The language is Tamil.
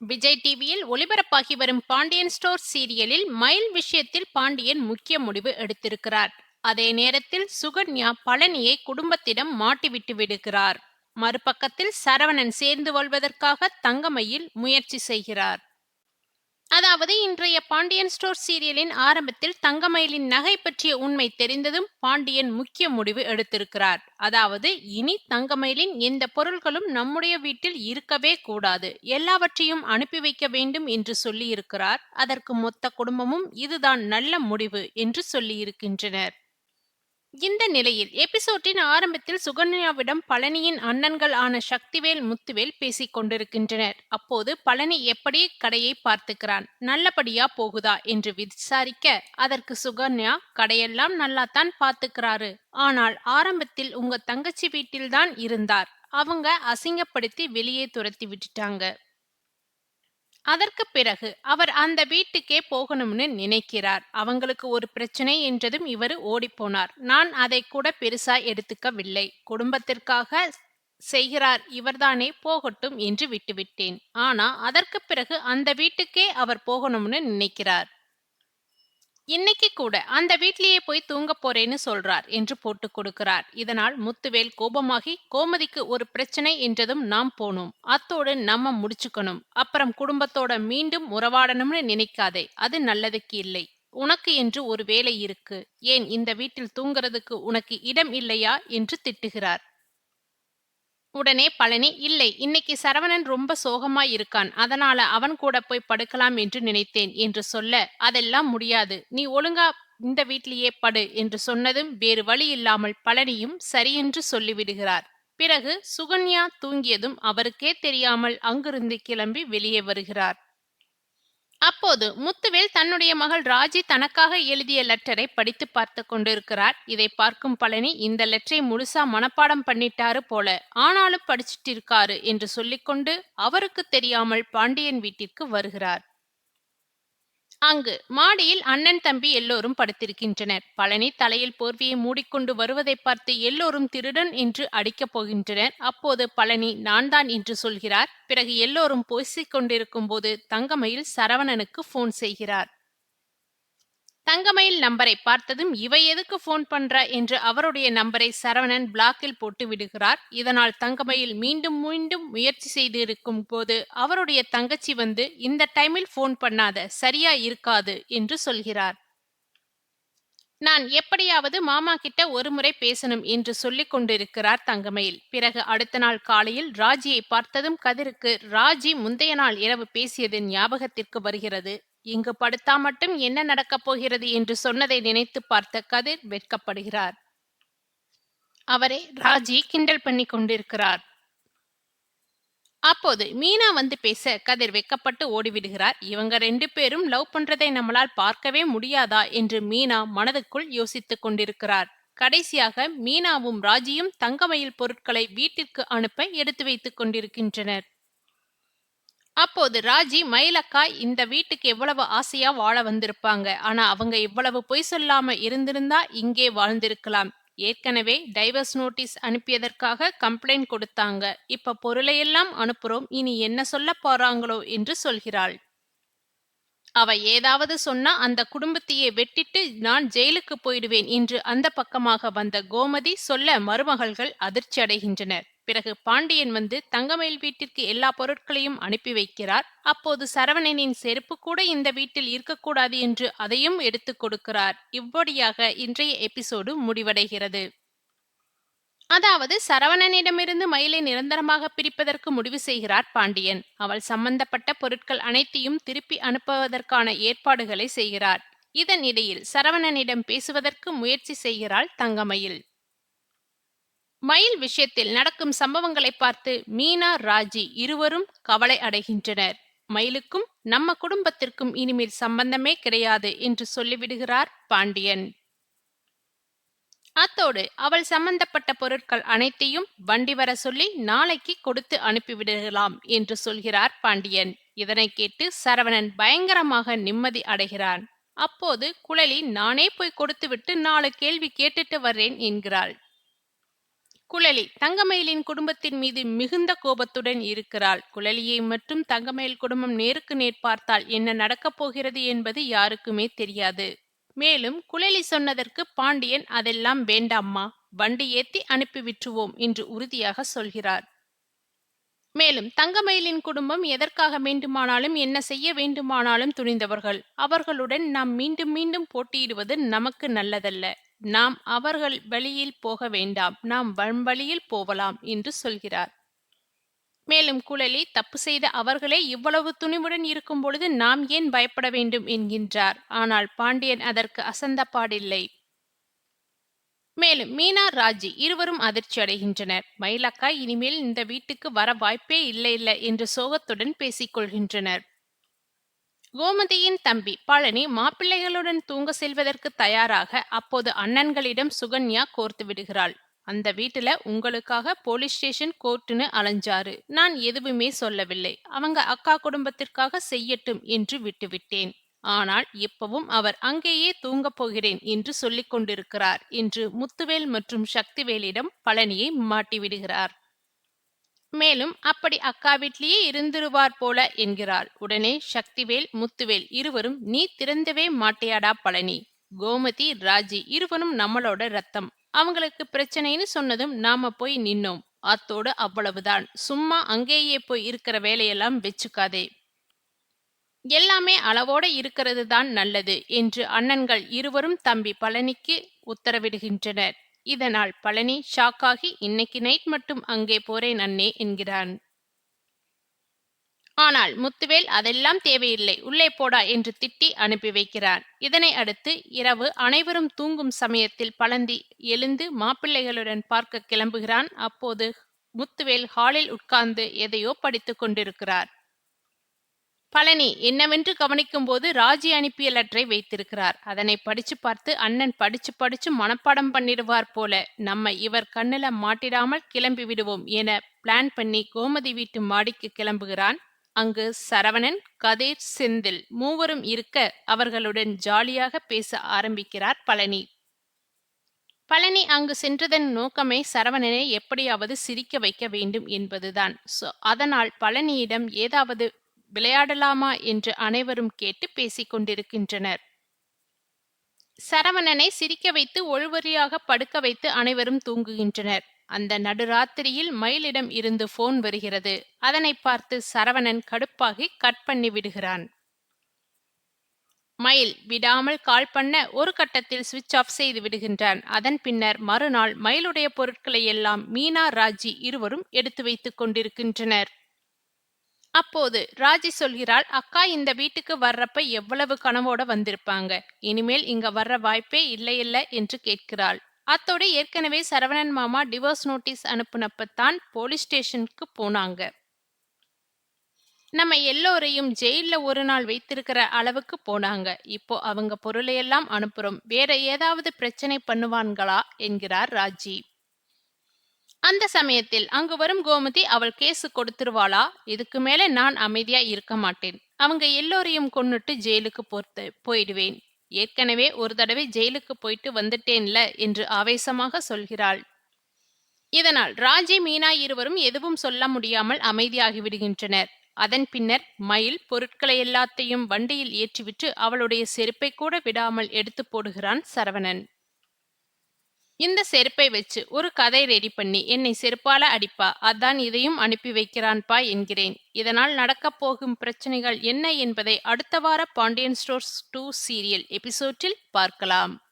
விஜய் டிவியில் ஒளிபரப்பாகி வரும் பாண்டியன் ஸ்டோர் சீரியலில் மயில் விஷயத்தில் பாண்டியன் முக்கிய முடிவு எடுத்திருக்கிறார். அதே நேரத்தில் சுகன்யா பழனியை குடும்பத்திடம் மாட்டிவிட்டு விடுகிறார். மறுபக்கத்தில் சரவணன் சேர்ந்து கொள்வதற்காக தங்கமையில் முயற்சி செய்கிறார். அதாவது இன்றைய பாண்டியன் ஸ்டோர் சீரியலின் ஆரம்பத்தில் தங்கமயிலின் நகை பற்றிய உண்மை தெரிந்ததும் பாண்டியன் முக்கிய முடிவு எடுத்திருக்கிறார். அதாவது இனி தங்கமயிலின் எந்த பொருள்களும் நம்முடைய வீட்டில் இருக்கவே கூடாது. எல்லாவற்றையும் அனுப்பி வைக்க வேண்டும் என்று சொல்லியிருக்கிறார். அதற்கு மொத்த குடும்பமும் இதுதான் நல்ல முடிவு என்று சொல்லியிருக்கின்றனர். இந்த நிலையில் எபிசோட்டின் ஆரம்பத்தில் சுகன்யாவிடம் பழனியின் அண்ணன்கள் ஆன சக்திவேல் முத்துவேல் பேசிக் கொண்டிருக்கின்றனர். அப்போது பழனி எப்படி கடையை பார்த்துக்கிறான்? நல்லபடியா போகுதா? என்று விசாரிக்க அதற்கு சுகன்யா கடையெல்லாம் நல்லாத்தான் பார்த்துக்கிறாரு. ஆனால் ஆரம்பத்தில் உங்க தங்கச்சி வீட்டில்தான் இருந்தார். அவங்க அசிங்கப்படுத்தி வெளியே துரத்தி விட்டுட்டாங்க. அதற்கு பிறகு அவர் அந்த வீட்டுக்கே போகணும்னு நினைக்கிறார். அவங்களுக்கு ஒரு பிரச்சனை என்றதும் இவர் ஓடிப்போனார். நான் அதை கூட பெருசா எடுத்துக்கவில்லை. குடும்பத்திற்காக செய்கிறார். இவர்தானே போகட்டும் என்று விட்டுவிட்டேன். ஆனா அதற்கு பிறகு அந்த வீட்டுக்கே அவர் போகணும்னு நினைக்கிறார். இன்னைக்கு கூட அந்த வீட்லயே போய் தூங்க போறேன்னு சொல்றார் என்று போட்டு கொடுக்கிறார். இதனால் முத்துவேல் கோபமாகி கோமதிக்கு ஒரு பிரச்சனை என்றதும் நாம் போனோம். அத்தோடு நம்ம முடிச்சுக்கணும். அப்புறம் குடும்பத்தோட மீண்டும் உறவாடணும்னு நினைக்காதே அது நல்லதுக்கு இல்லை. உனக்கு என்று ஒரு வேலை இருக்கு. ஏன் இந்த வீட்டில் தூங்குறதுக்கு உனக்கு இடம் இல்லையா? என்று திட்டுகிறார். உடனே பழனி இல்லை இன்னைக்கு சரவணன் ரொம்ப சோகமா இருக்கான். அதனால அவன் கூட போய் படுக்கலாம் என்று நினைத்தேன் என்று சொல்ல அதெல்லாம் முடியாது. நீ ஒழுங்கா இந்த வீட்டிலேயே படு என்று சொன்னதும் வேறு வழி இல்லாமல் பழனியும் சரியென்று சொல்லிவிடுகிறார். பிறகு சுகன்யா தூங்கியதும் அவருக்கே தெரியாமல் அங்கிருந்து கிளம்பி வெளியே வருகிறார். அப்போது முத்துவேல் தன்னுடைய மகள் ராஜி தனக்காக எழுதிய லெட்டரை படித்து பார்த்து கொண்டிருக்கிறார். இதை பார்க்கும் பழனி இந்த லெட்டரை முழுசா மனப்பாடம் பண்ணிட்டாரு போல ஆனாலும் படிச்சிட்டு இருக்காரு என்று சொல்லிக்கொண்டு அவருக்கு தெரியாமல் பாண்டியன் வீட்டிற்கு வருகிறார். அங்கு மாடியில் அண்ணன் தம்பி எல்லோரும் படுத்திருக்கின்றனர். பழனி தலையில் போர்வியை மூடிக்கொண்டு வருவதை பார்த்து எல்லோரும் திருடன் என்று அடிக்கப் போகின்றனர். அப்போது பழனி நான் தான் என்று சொல்கிறார். பிறகு எல்லோரும் பேசிக் கொண்டிருக்கும் போது தங்கமயில் சரவணனுக்கு போன் செய்கிறார். தங்கமயில் நம்பரை பார்த்ததும் இவை எதுக்கு போன் பண்ற என்று அவருடைய நம்பரை சரவணன் பிளாக்கில் போட்டு விடுகிறார். இதனால் தங்கமயில் மீண்டும் மீண்டும் முயற்சி செய்து இருக்கும் போது அவருடைய தங்கச்சி வந்து இந்த டைமில் போன் பண்ணாத சரியா இருக்காது என்று சொல்கிறார். நான் எப்படியாவது மாமா கிட்ட ஒரு முறை பேசணும் என்று சொல்லிக் கொண்டிருக்கிறார் தங்கமயில். பிறகு அடுத்த நாள் காலையில் ராஜியை பார்த்ததும் கதிருக்கு ராஜி முந்தைய நாள் இரவு பேசியது ஞாபகத்திற்கு வருகிறது. இங்கு படுத்தா மட்டும் என்ன நடக்கப் போகிறது என்று சொன்னதை நினைத்து பார்த்த கதிர் வெட்கப்படுகிறார். அவரை ராஜி கிண்டல் பண்ணி கொண்டிருக்கிறார். அப்போது மீனா வந்து பேச கதிர் வெக்கப்பட்டு ஓடிவிடுகிறார். இவங்க ரெண்டு பேரும் லவ் பண்றதை நம்மளால் பார்க்கவே முடியாதா என்று மீனா மனதுக்குள் யோசித்துக் கொண்டிருக்கிறார். கடைசியாக மீனாவும் ராஜியும் தங்கமயில் பொருட்களை வீட்டிற்கு அனுப்ப எடுத்து வைத்துக் கொண்டிருக்கின்றனர். அப்போது ராஜி மயிலக்கா இந்த வீட்டுக்கு எவ்வளவு ஆசையா வாழ வந்திருப்பாங்க. ஆனா அவங்க இவ்வளவு பொய் சொல்லாம இருந்திருந்தா இங்கே வாழ்ந்திருக்கலாம். ஏற்கனவே டைவர்ஸ் நோட்டீஸ் அனுப்பியதற்காக கம்ப்ளைண்ட் கொடுத்தாங்க. இப்ப பொருளையெல்லாம் அனுப்புறோம். இனி என்ன சொல்ல போறாங்களோ? என்று சொல்கிறாள். அவ ஏதாவது சொன்னா அந்த குடும்பத்தையே வெட்டிட்டு நான் ஜெயிலுக்கு போயிடுவேன் என்று அந்த பக்கமாக வந்த கோமதி சொல்ல மருமகள்கள் அதிர்ச்சி அடைகின்றனர் பிறகு பாண்டியன் வந்து தங்கமயில் வீட்டிற்கு எல்லா பொருட்களையும் அனுப்பி வைக்கிறார். அப்போது சரவணனின் செருப்பு கூட இந்த வீட்டில் இருக்கக்கூடாது என்று அதையும் எடுத்து கொடுக்கிறார். இவ்வொடியாக இன்றைய எபிசோடு முடிவடைகிறது. அதாவது சரவணனிடமிருந்து மயிலை நிரந்தரமாக பிரிப்பதற்கு முடிவு செய்கிறார் பாண்டியன். அவள் சம்பந்தப்பட்ட பொருட்கள் அனைத்தையும் திருப்பி அனுப்புவதற்கான ஏற்பாடுகளை செய்கிறார். இதன் இடையில் சரவணனிடம் பேசுவதற்கு முயற்சி செய்கிறாள் தங்கமயில். மயில் விஷயத்தில் நடக்கும் சம்பவங்களை பார்த்து மீனா ராஜி இருவரும் கவலை அடைகின்றனர். மயிலுக்கும் நம்ம குடும்பத்திற்கும் இனிமேல் சம்பந்தமே கிடையாது என்று சொல்லிவிடுகிறார் பாண்டியன். அத்தோடு அவள் சம்பந்தப்பட்ட பொருட்கள் அனைத்தையும் வண்டி வர சொல்லி நாளைக்கு கொடுத்து அனுப்பிவிடலாம் என்று சொல்கிறார் பாண்டியன். இதனை கேட்டு சரவணன் பயங்கரமாக நிம்மதி அடைகிறான். அப்போது குழலி நானே போய் கொடுத்துவிட்டு நாலு கேள்வி கேட்டுட்டு வர்றேன் என்கிறாள். குழலி தங்கமயிலின் குடும்பத்தின் மீது மிகுந்த கோபத்துடன் இருக்கிறாள். குழலியை மற்றும் தங்கமயில் குடும்பம் நேருக்கு நேர் பார்த்தால் என்ன நடக்கப் போகிறது என்பது யாருக்குமே தெரியாது. மேலும் குழலி சொன்னதற்கு பாண்டியன் அதெல்லாம் வேண்டாம்மா வண்டி ஏத்தி அனுப்பி விட்டுவோம் என்று உறுதியாக சொல்கிறார். மேலும் தங்கமயிலின் குடும்பம் எதற்காக வேண்டுமானாலும் என்ன செய்ய வேண்டுமானாலும் துணிந்தவர்கள். அவர்களுடன் நாம் மீண்டும் மீண்டும் போட்டியிடுவது நமக்கு நல்லதல்ல. நாம் அவர்கள் வழியில் போக வேண்டாம் நாம் வழியில் போகலாம் என்று சொல்கிறார். மேலும் குழலி தப்பு செய்த அவர்களே இவ்வளவு துணிவுடன் இருக்கும் பொழுது நாம் ஏன் பயப்பட வேண்டும் என்கின்றார். ஆனால் பாண்டியன் அதற்கு அசந்தப்பாடில்லை மேலும் மீனா ராஜி இருவரும் அதிர்ச்சி அடைகின்றனர். மயிலக்கா இனிமேல் இந்த வீட்டுக்கு வர வாய்ப்பே இல்லை இல்லை என்று சோகத்துடன் பேசிக்கொள்கின்றனர். கோமதியின் தம்பி பழனி மாப்பிள்ளைகளுடன் தூங்க செல்வதற்கு தயாராக அப்போது அண்ணன்களிடம் சுகன்யா கோர்த்து விடுகிறாள். அந்த வீட்டுல உங்களுக்காக போலீஸ் ஸ்டேஷன் கோர்ட்டுன்னு அலைஞ்சாரு. நான் எதுவுமே சொல்லவில்லை. அவங்க அக்கா குடும்பத்திற்காக செய்யட்டும் என்று விட்டுவிட்டேன். ஆனால் இப்பவும் அவர் அங்கேயே தூங்கப் போகிறேன் என்று சொல்லிக் கொண்டிருக்கிறார் என்று முத்துவேல் மற்றும் சக்திவேலிடம் பழனியை மாட்டிவிடுகிறார். மேலும் அப்படி அக்கா வீட்லேயே இருந்துருவார் போல என்கிறாள். உடனே சக்திவேல் முத்துவேல் இருவரும் நீ திறந்தவே மாட்டியாடா பழனி. கோமதி ராஜி இருவரும் நம்மளோட ரத்தம். அவங்களுக்கு பிரச்சனைன்னு சொன்னதும் நாம போய் நின்னோம். அத்தோடு அவ்வளவுதான். சும்மா அங்கேயே போய் இருக்கிற வேலையெல்லாம் வச்சுக்காதே. எல்லாமே அளவோட இருக்கிறது தான் நல்லது என்று அண்ணன்கள் இருவரும் தம்பி பழனிக்கு உத்தரவிடுகின்றனர். இதனால் பழனி ஷாக்காகி இன்னைக்கு நைட் மட்டும் அங்கே போறேன் அண்ணே என்கிறான். ஆனால் முத்துவேல் அதெல்லாம் தேவையில்லை உள்ளே போடா என்று திட்டி அனுப்பி வைக்கிறான். இதனை அடுத்து இரவு அனைவரும் தூங்கும் சமயத்தில் பழந்தி எழுந்து மாப்பிள்ளைகளுடன் பார்க்க கிளம்புகிறான். அப்போது முத்துவேல் ஹாலில் உட்கார்ந்து எதையோ படித்துக் கொண்டிருக்கிறார். பழனி என்னவென்று கவனிக்கும் போது ராஜி அனுப்பிய லெட்டரை வைத்திருக்கிறார். அதனை படிச்சு பார்த்து அண்ணன் படிச்சு படிச்சு மனப்பாடம் பண்ணிடுவார் போல நம்ம இவர் கண்ணுல மாட்டிடாமல் கிளம்பி விடுவோம் என பிளான் பண்ணி கோமதி வீட்டு மாடிக்கு கிளம்புகிறான். அங்கு சரவணன் கதிர் செந்தில் மூவரும் இருக்க அவர்களுடன் ஜாலியாக பேச ஆரம்பிக்கிறார் பழனி. பழனி அங்கு சென்றதன் நோக்கமே சரவணனை எப்படியாவது சிரிக்க வைக்க வேண்டும் என்பதுதான். அதனால் பழனியிடம் ஏதாவது விளையாடலாமா என்று அனைவரும் கேட்டு பேசிக் கொண்டிருக்கின்றனர். சரவணனை சிரிக்க வைத்து ஒழுவரியாக படுக்க வைத்து அனைவரும் தூங்குகின்றனர். அந்த நடுராத்திரியில் மயிலிடம் இருந்து போன் வருகிறது. அதனை பார்த்து சரவணன் கடுப்பாகி கட் பண்ணி விடுகிறான். மயில் விடாமல் கால் பண்ண ஒரு கட்டத்தில் சுவிட்ச் ஆஃப் செய்து விடுகின்றான். அதன் பின்னர் மறுநாள் மயிலுடைய பொருட்களை எல்லாம் மீனா ராஜி இருவரும் எடுத்து வைத்துக் கொண்டிருக்கின்றனர். அப்போது ராஜி சொல்கிறாள் அக்கா இந்த வீட்டுக்கு வர்றப்ப எவ்வளவு கனவோட வந்திருப்பாங்க? இனிமேல் இங்க வர்ற வாய்ப்பே இல்லை இல்லை என்று கேட்கிறாள். அத்தோடு ஏற்கனவே சரவணன் மாமா டிவோர்ஸ் நோட்டீஸ் அனுப்புனப்பத்தான் போலீஸ் ஸ்டேஷனுக்கு போனாங்க. நம்ம எல்லோரையும் ஜெயில ஒரு நாள் வைத்திருக்கிற அளவுக்கு போனாங்க. இப்போ அவங்க பொருளையெல்லாம் அனுப்புறோம். வேற ஏதாவது பிரச்சனை பண்ணுவான்களா? என்கிறார் ராஜி. அந்த சமயத்தில் அங்கு வரும் கோமதி அவள் கேசு கொடுத்துருவாளா? இதுக்கு மேல நான் அமைதியா இருக்க மாட்டேன். அவங்க எல்லோரையும் கொன்னுட்டு ஜெயிலுக்கு பொறுத்து போயிடுவேன். ஏற்கனவே ஒரு தடவை ஜெயிலுக்கு போயிட்டு வந்துட்டேன்ல என்று ஆவேசமாக சொல்கிறாள். இதனால் ராஜி மீனா இருவரும் எதுவும் சொல்ல முடியாமல் அமைதியாகி விடுகின்றனர். அதன் பின்னர் மயில் பொருட்களை எல்லாத்தையும் வண்டியில் ஏற்றிவிட்டு அவளுடைய செருப்பை கூட விடாமல் எடுத்து போடுகிறான் சரவணன். இந்த செருப்பை வச்சு ஒரு கதை ரெடி பண்ணி என்னை செருப்பால அடிப்பா அதான் இதையும் அனுப்பி வைக்கிறான்பா என்கிறேன். இதனால் நடக்கப் போகும் பிரச்சனைகள் என்ன என்பதை அடுத்த வார பாண்டியன் ஸ்டோர்ஸ் டூ சீரியல் எபிசோட்டில் பார்க்கலாம்.